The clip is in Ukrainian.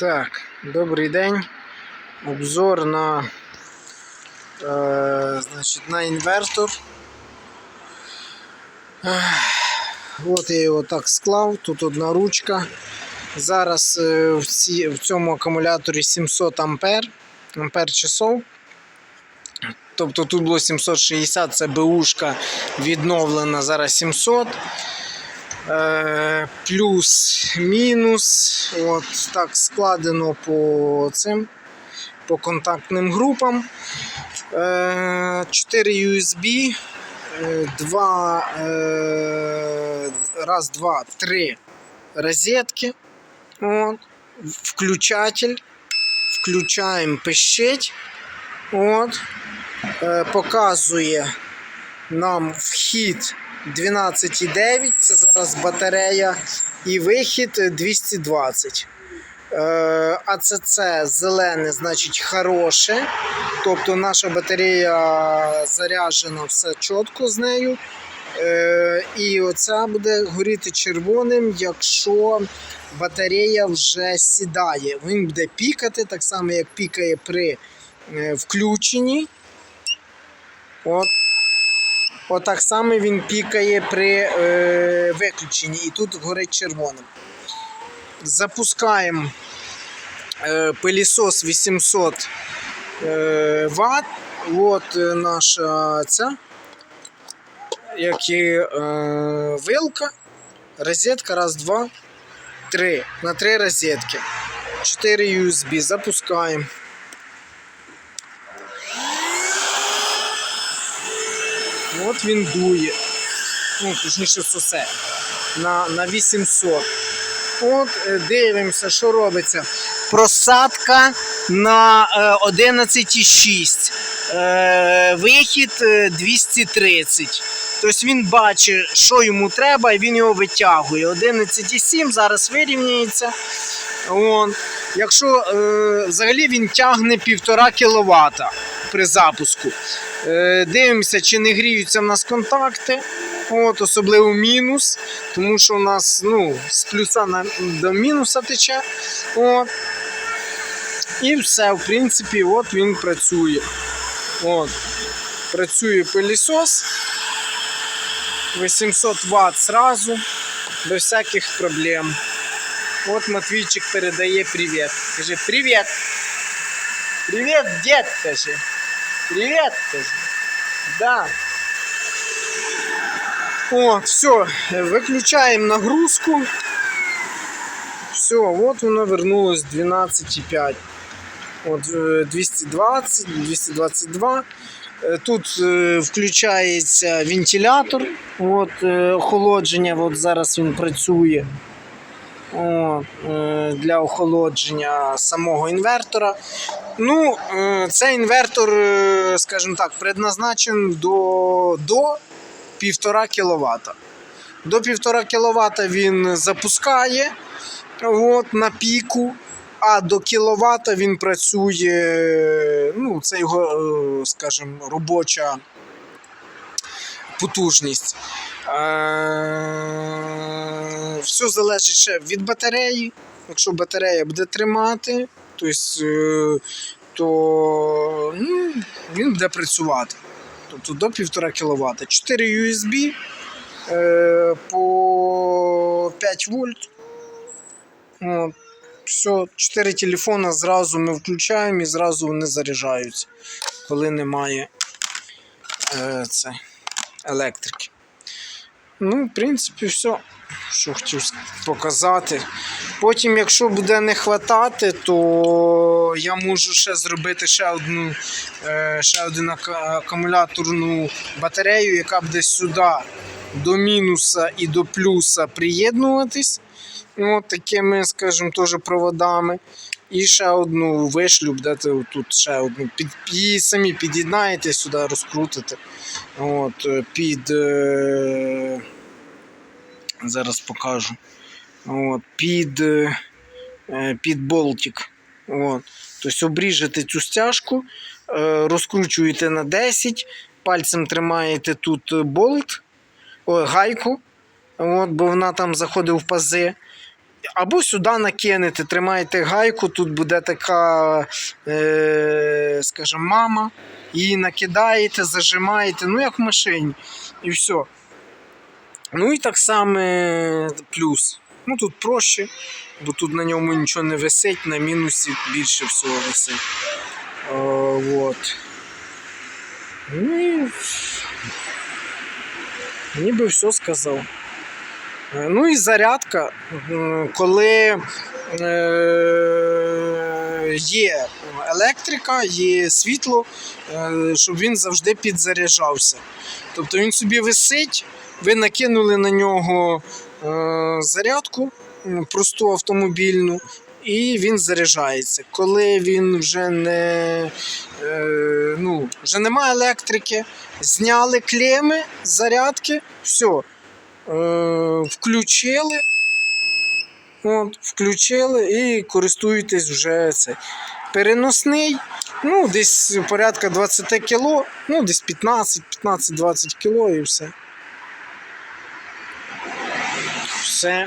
Так, добрий день. Обзор на, е, значить, на інвертор. От я його так склав, тут одна ручка. Зараз е, в, ці, в цьому акумуляторі 700 ампер, ампер часов. Тобто тут було 760, це БУшка відновлена, зараз 700. Е, плюс-мінус. От так складено по цим по контактним групам. Е, 4 USB, е, 2, е, раз, два, три розетки. От. Включатель. Включаємо пищить. От. Е, показує нам вхід 12,9, це зараз батарея, і вихід 220. Е, АЦЦ зелене, значить хороше. Тобто наша батарея заряджена, все чітко з нею. Е, І оця буде горіти червоним, якщо батарея вже сідає. Він буде пікати, так само, як пікає при е, включенні. От. Отак само він пікає при е, виключенні і тут горить червоним. Запускаємо е, пилісос 800 е, Вт. От е, наша ця, як і е, вилка, розетка, раз, два, три. На три розетки. 4 USB. Запускаємо. От він дує. Ну, точніше сосе. На, на 800. От е, дивимося, що робиться. Просадка на е, 11,6. Е, вихід е, 230. Тобто він бачить, що йому треба, і він його витягує. 11,7 зараз вирівняється. Якщо взагалі він тягне 1,5 кВт при запуску. Е, дивимося, чи не гріються в нас контакти. От, особливо мінус, тому що у нас ну, з плюса на, до мінуса тече. От. І все, в принципі, от він працює. От. Працює пилісос. 800 Вт сразу, без всяких проблем. От Матвійчик передає привіт. Каже, привіт. Привіт, дід, каже. Привіт, каже. Да. От, все, виключаємо нагрузку. Все, от воно вернулось 12,5. От е, 220, 222. Е, Тут е, включається вентилятор, от, е, охолодження, от зараз він працює. Для охолодження самого інвертора. Ну, е, цей інвертор, е, скажімо так, предназначений до, до 1,5 кВт. До 1,5 кВт він запускає от, на піку, а до кВт він працює, ну, це його, е, скажімо, робоча потужність. Все залежить ще від батареї. Якщо батарея буде тримати, то, е, то ну, він буде працювати. Тобто до 1,5 кВт. 4 USB е, по 5 вольт. От. Все, 4 телефона зразу ми включаємо і зразу вони заряджаються, коли немає е, це, електрики. Ну, в принципі, все, що хотів показати. Потім, якщо буде не хватати, то я можу ще зробити ще одну е, ще один акумуляторну батарею, яка буде сюди до мінуса і до плюса приєднуватись. От такими, скажімо, теж проводами. І ще одну вишлю, будете тут ще одну. Під, її самі під'єднаєте сюди, розкрутите. От, під. Е, зараз покажу. От, під, е, е, під болтик. От. Тобто обріжете цю стяжку, е, розкручуєте на 10, пальцем тримаєте тут болт, о, гайку, от, бо вона там заходить в пази. Або сюди накинете, тримаєте гайку, тут буде така, е, скажімо, мама, її накидаєте, зажимаєте, ну як в машині, і все. Ну і так само плюс. Ну тут проще, бо тут на ньому нічого не висить, на мінусі більше всього висить. О, вот. Ну і ніби все сказав. Е, Ну і зарядка, коли е, є електрика, є світло, е, щоб він завжди підзаряджався. Тобто він собі висить, ви накинули на нього е, зарядку просту автомобільну, і він заряджається. Коли він вже не е, ну, вже немає електрики, зняли клеми зарядки, все. Включили. От, включили і користуєтесь вже цей. Переносний, ну, десь порядка 20 кг, ну, десь 15, 15-20 кг і все. Все.